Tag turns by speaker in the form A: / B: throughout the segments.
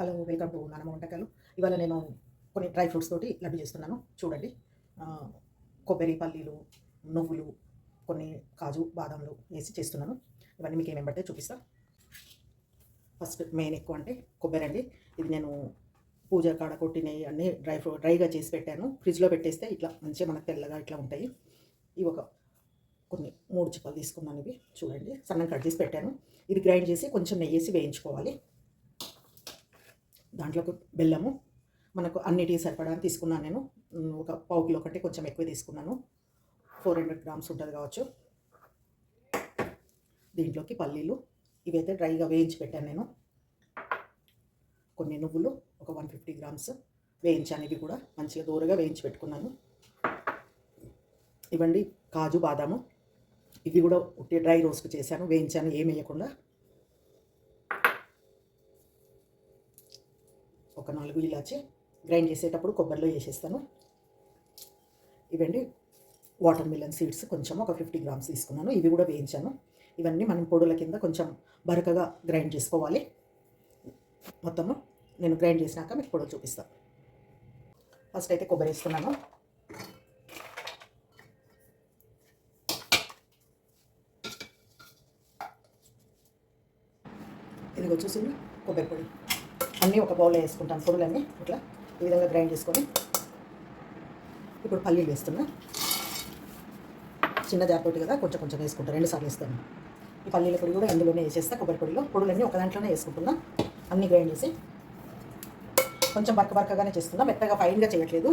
A: Hello welcome to నానమ్మ వంటకాలు. ఇవాళ నేను కొన్ని డ్రై ఫ్రూట్స్ తోటి లడ్డు చేస్తున్నాను. చూడండి. కొబ్బరి పల్లీలు నువ్వులు కొన్ని కాజు బాదంలు వేసి చేస్తున్నాను. ఇవన్నీ మీకు ఏమేమి పడితే చూపిస్తా. ఫస్ట్ మెయిన్ ఎక్కువ అంటే కొబ్బరి అండి. ఇది నేను పూజ కాడ కొట్టినవి అన్నీ డ్రై ఫ్రూట్ డ్రైగా చేసి పెట్టాను. ఫ్రిడ్జ్లో పెట్టేస్తే ఇట్లా మంచిగా మనకు తెల్లగా ఇట్లా ఉంటాయి. ఇవి ఒక కొన్ని మూడు చిప్పలు తీసుకున్నాను ఇవి. చూడండి. సన్నగా కట్ చేసి పెట్టాను. ఇది గ్రైండ్ చేసి కొంచెం నెయ్యి వేసి వేయించుకోవాలి. దాంట్లోకి బెల్లము మనకు అన్నిటికి సరిపడా తీసుకున్నాను నేను. ఒక పావు కిలో కంటే కొంచెం ఎక్కువ తీసుకున్నాను. ఫోర్ హండ్రెడ్ గ్రామ్స్ ఉంటుంది కావచ్చు. దీంట్లోకి పల్లీలు. ఇవైతే డ్రైగా వేయించి పెట్టాను నేను. కొన్ని నువ్వులు ఒక వన్ ఫిఫ్టీ గ్రామ్స్ వేయించాను. ఇవి కూడా మంచిగా దూరగా వేయించి పెట్టుకున్నాను. ఇవ్వండి కాజు బాదాము. ఇవి కూడా ఉట్టి డ్రై రోస్ట్ చేశాను. వేయించాను ఏం వేయకుండా. ఒక నాలుగు ఇలాచి గ్రైండ్ చేసేటప్పుడు కొబ్బరిలో వేసేస్తాను. ఇవండి వాటర్ మిలన్ సీడ్స్ కొంచెం ఒక ఫిఫ్టీ గ్రామ్స్ తీసుకున్నాను. ఇవి కూడా వేయించాను. ఇవన్నీ మనం పొడుల కింద కొంచెం బరకగా గ్రైండ్ చేసుకోవాలి. మొత్తము నేను గ్రైండ్ చేసినాక మీకు పొడులు చూపిస్తాను. ఫస్ట్ అయితే కొబ్బరి వేస్తున్నాను. ఇదిగో చూసింది కొబ్బరి పొడి. అన్నీ ఒక బౌల్లో వేసుకుంటాను. పొడులన్నీ ఇట్లా ఈ విధంగా గ్రైండ్ చేసుకొని ఇప్పుడు పల్లీలు వేస్తున్నా. చిన్న జాతోటి కదా కొంచెం కొంచెం వేసుకుంటాను రెండు సార్లు వేస్తాను. ఈ పల్లీల పొడి కూడా ఇందులోనే వేసేస్తా కొబ్బరి పొడిలో. పొడులన్నీ ఒక దాంట్లోనే వేసుకుంటున్నా. అన్నీ గ్రైండ్ చేసి కొంచెం బరక బరకగానే చేస్తున్నా. మెత్తగా ఫైన్గా చేయట్లేదు.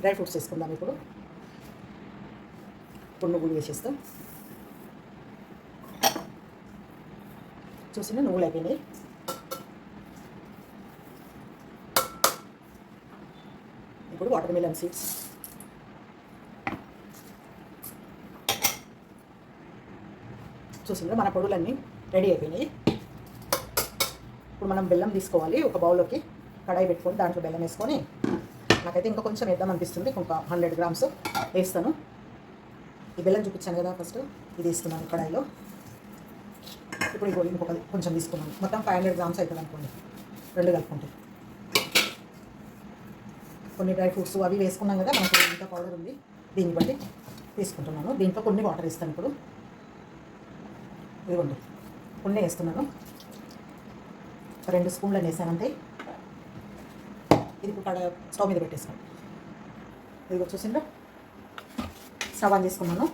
A: డ్రై ఫ్రూట్స్ వేసుకుందాం ఇప్పుడు. ఇప్పుడు నువ్వులు వేసేస్తాం. చూసిన నువ్వులు అయిపోయినాయి ఇప్పుడు వాటర్ మిలన్ సీడ్స్ చూసిండ్రా మన పొడులన్నీ రెడీ అయిపోయినాయి. ఇప్పుడు మనం బెల్లం తీసుకోవాలి ఒక బౌల్లోకి కడాయి పెట్టుకొని దాంట్లో బెల్లం వేసుకొని నాకైతే ఇంకా కొంచెం వేద్దాం అనిపిస్తుంది ఒక హండ్రెడ్ గ్రామ్స్ వేస్తాను. ఈ బెల్లం చూపించాను కదా ఫస్ట్ ఇది వేస్తున్నాను కడాయిలో. ఇప్పుడు ఇగో ఇంకొక కొంచెం తీసుకున్నాను మొత్తం ఫైవ్ హండ్రెడ్ గ్రామ్స్ అవుతుంది అనుకోండి. రెండు కలుపుకుంటే. కొన్ని డ్రై ఫ్రూట్స్ అవి వేసుకున్నాం కదా మనకు ఇంకా పౌడర్ ఉంది. దీన్ని బట్టి తీసుకుంటున్నాను. దీంట్లో కొన్ని వాటర్ ఇస్తాను ఇప్పుడు. ఇదిగోండి. కొన్ని వేస్తున్నాను. రెండు స్పూన్లు వేసానంతే ఇది ఇప్పుడు స్టవ్ మీద పెట్టేసాను ఇదిగో చూసిండ్రా? సవాన్ తీసుకున్నాను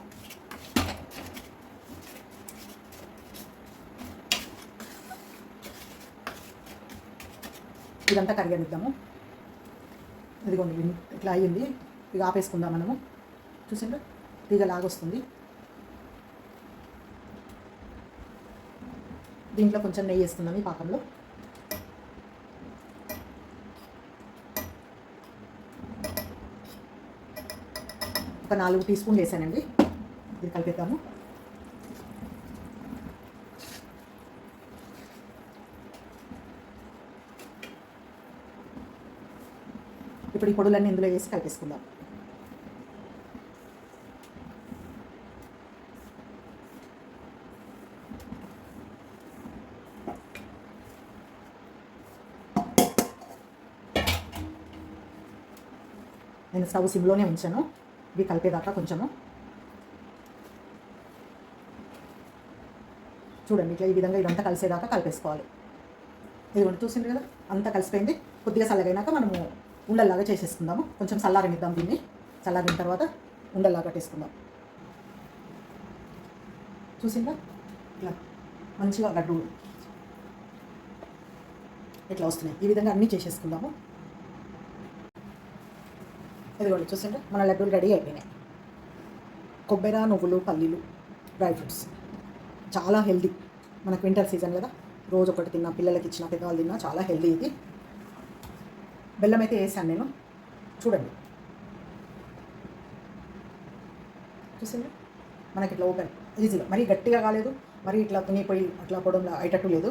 A: ఇదంతా కరిగనిద్దాము ఇదిగోండి ఇట్లా అయ్యింది. ఇక ఆపేసుకుందాం మనము. చూసిండ్రా? తీగ లాగొస్తుంది. దీంట్లో కొంచెం నెయ్యి వేసుకుందాం ఈ పాకంలో. ఒక నాలుగు టీ స్పూన్లు వేసానండి. ఇది కలిపేద్దాము. ఇప్పుడు ఈ పొడులన్నీ ఇందులో వేసి కలిపేసుకుందాం. నేను స్టవ్ సిమ్లోనే ఉంచాను. ఇవి కలిపేదాకా కొంచెము. చూడండి ఇట్లా ఈ విధంగా ఇదంతా కలిసేదాకా కలిపేసుకోవాలి. ఇదిగోండి చూసింది కదా? అంతా కలిసిపోయింది. కొద్దిగా చల్లగైనాక మనము ఉండల్లాగా చేసేసుకుందాము. కొంచెం చల్లారనిద్దాం దీన్ని. చల్లారిన తర్వాత ఉండల్లాగా కట్టేసుకుందాం. చూసిందా? ఇట్లా మంచిగా లడ్డు ఇట్లా వస్తున్నాయి. ఈ విధంగా అన్నీ చేసేసుకుందాము. ఇదిగోండి చూసిండ్రా మన లడ్డూలు రెడీ అయిపోయినాయి. కొబ్బరి నువ్వులు పల్లీలు డ్రై ఫ్రూట్స్. చాలా హెల్దీ మనకు వింటర్ సీజన్ కదా. రోజు ఒకటి తిన్నా పిల్లలకి ఇచ్చిన పెద్దవాళ్ళు తిన్నా చాలా హెల్దీ ఇది. బెల్లం అయితే వేసాను నేను. చూడండి. చూసాను మనకి ఇట్లా ఓపెన్ ఈజీగా మరీ గట్టిగా కాలేదు మరీ ఇట్లా తునిపోయి అట్లా పొడంలా అయ్యేటట్టు లేదు.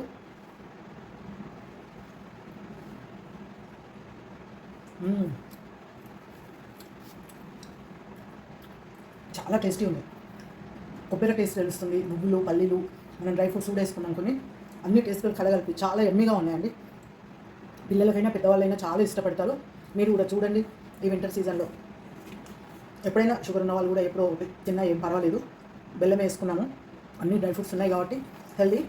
A: చాలా టేస్టీ ఉంది. కొబ్బరి టేస్ట్ తెలుస్తుంది నువ్వులు పల్లీలు మనం డ్రై ఫ్రూట్స్ కూడా వేసుకున్నాం కొన్ని. అన్ని టేస్ట్లు కలగలిపి చాలా ఎమ్మిగా ఉన్నాయండి. పిల్లలకైనా పెద్దవాళ్ళైనా చాలా ఇష్టపడతారు. మీరు కూడా చూడండి ఈ వింటర్ సీజన్లో ఎప్పుడైనా షుగర్ ఉన్న వాళ్ళు కూడా ఎప్పుడో ఒకటి తిన్నా ఏం పర్వాలేదు. బెల్లం వేసుకున్నాము. అన్ని డ్రై ఫ్రూట్స్ ఉన్నాయి కాబట్టి హెల్దీ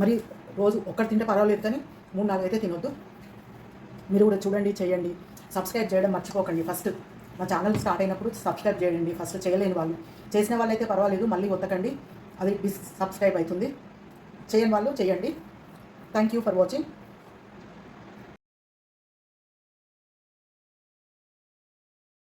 A: మరి రోజు ఒక్కటి తింటే పర్వాలేదు కానీ మూడు నాలుగు అయితే తినొద్దు. మీరు కూడా చూడండి చేయండి. సబ్స్క్రైబ్ చేయడం మర్చిపోకండి ఫస్ట్ మా ఛానల్ స్టార్ట్ అయినప్పుడు సబ్స్క్రైబ్ చేయండి. ఫస్ట్ చేయలేని వాళ్ళు. చేసిన వాళ్ళైతే పర్వాలేదు మళ్ళీ ఒత్తకండి. అది సబ్స్క్రైబ్ అవుతుంది. చేయని వాళ్ళు చేయండి. Thank you for watching